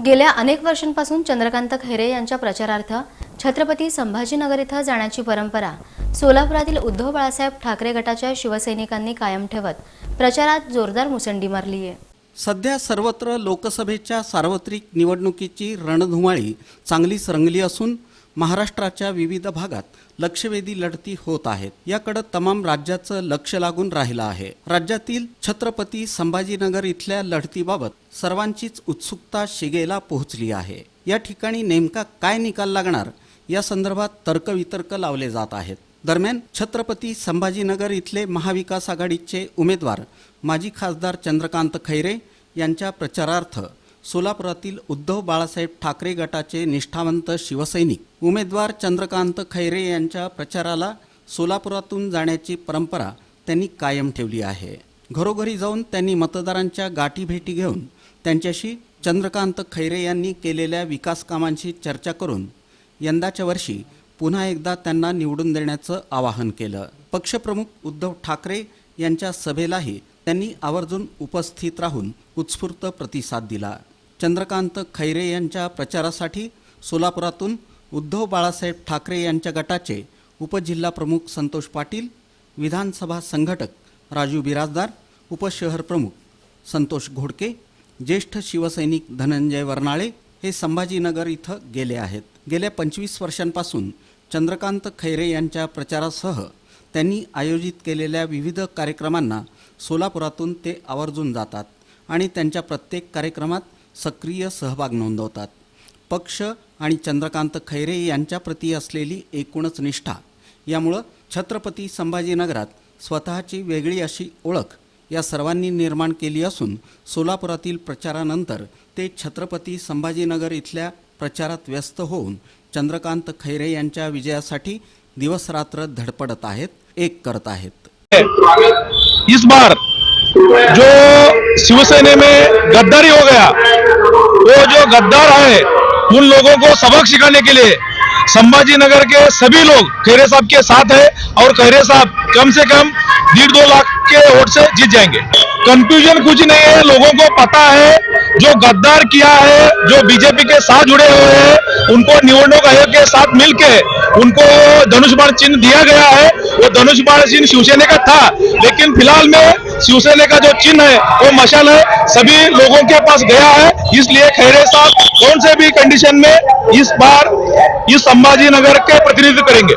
गेल्या अनेक वर्षांपासून चंद्रकांत खैरे यांच्या प्रचारार्थ छत्रपती संभाजीनगर इथं जाण्याची परंपरा सोलापुरातील उद्धव बाळासाहेब ठाकरे गटाच्या शिवसैनिकांनी कायम ठेवत प्रचारात जोरदार मुसंडी मारली आहे सध्या सर्वत्र लोकसभेच्या सार्वत्रिक निवडणुकीची रणधुमाळी चांगलीच रंगली असून महाराष्ट्राच्या विविध भागात लक्षवेधी लढती होत आहेत. याकडे तमाम राज्याचं लक्ष लागून राहिलं आहे. राज्यातील छत्रपती संभाजीनगर इथल्या लढतीबाबत सर्वांचीच उत्सुकता शिगेला पोहोचली आहे. या ठिकाणी नेमका काय निकाल लागणार? या संदर्भात तर्कवितर्क लावले जात आहेत. दरम्यान छत्रपती संभाजीनगर इथले महाविकास आघाडीचे उमेदवार माजी खासदार चंद्रकांत खैरे यांच्या प्रचारार्थ सोलापुरातील उद्धव बाळासाहेब ठाकरे गटाचे निष्ठावंत शिवसैनिक उमेदवार चंद्रकांत खैरे यांच्या प्रचाराला सोलापुरातून जाण्याची परंपरा त्यांनी कायम ठेवली आहे. घरोघरी जाऊन त्यांनी मतदारांच्या गाठीभेटी घेऊन त्यांच्याशी चंद्रकांत खैरे यांनी केलेल्या विकास कामांशी चर्चा करून यंदाच्या वर्षी पुन्हा एकदा त्यांना निवडून देण्याचं आवाहन केलं. पक्षप्रमुख उद्धव ठाकरे यांच्या सभेलाही त्यांनी आवर्जून उपस्थित राहून उत्स्फूर्त प्रतिसाद दिला. चंद्रकांत खैरे यांच्या प्रचारासाठी सोलापुरातून उद्धव बाळासाहेब ठाकरे यांच्या गटाचे उपजिल्हाप्रमुख संतोष पाटील विधानसभा संघटक राजू बिराजदार उपशहर प्रमुख संतोष घोडके ज्येष्ठ शिवसैनिक धनंजय वर्नाळे हे संभाजीनगर इथं गेले आहेत. गेल्या पंचवीस वर्षांपासून चंद्रकांत खैरे यांच्या प्रचारासह त्यांनी आयोजित केलेल्या विविध कार्यक्रमांना सोलापुरातून ते आवर्जून जातात आणि त्यांच्या प्रत्येक कार्यक्रमात सक्रिय सहभाग नोंदवतात. पक्ष आणि चंद्रकांत खैरे यांच्याप्रती असलेली एकूणच निष्ठा यामुळं छत्रपती संभाजीनगरात स्वतःची वेगळी अशी ओळख या सर्वांनी निर्माण केली असून सोलापुरातील प्रचारानंतर ते छत्रपती संभाजीनगर इथल्या प्रचारात व्यस्त होऊन चंद्रकांत खैरे यांच्या विजयासाठी दिवसरात्र धडपडत आहेत, एक करत आहेत. इस बार जो शिवसेना में गद्दारी हो गया, वो जो गद्दार है उन लोगों को सबक सिखाने के लिए संभाजी नगर के सभी लोग, खैरे साहब के साथ है और खैरे साहब कम से कम डेढ़ दो लाख के वोट से जीत जाएँगे। कंफ्यूजन कुछ नहीं है, लोगों को पता है, जो गद्दार किया है, जो बीजेपी के साथ जुड़े हुए हैं, उनको निवडणूक आयोग के साथ मिलके उनको धनुष बाण चिन्ह दिया गया है। वो धनुष बाण चिन्ह शिवसेना का था। लेकिन फ़िलहाल में शिवसेना का जो चिन्ह है, वो मशाल है। सभी लोगों के पास गया है। इसलिए खैरे साहब कौन से भी कंडीशन में इस बार इस संभाजी नगर के प्रतिनिधित्व करेंगे?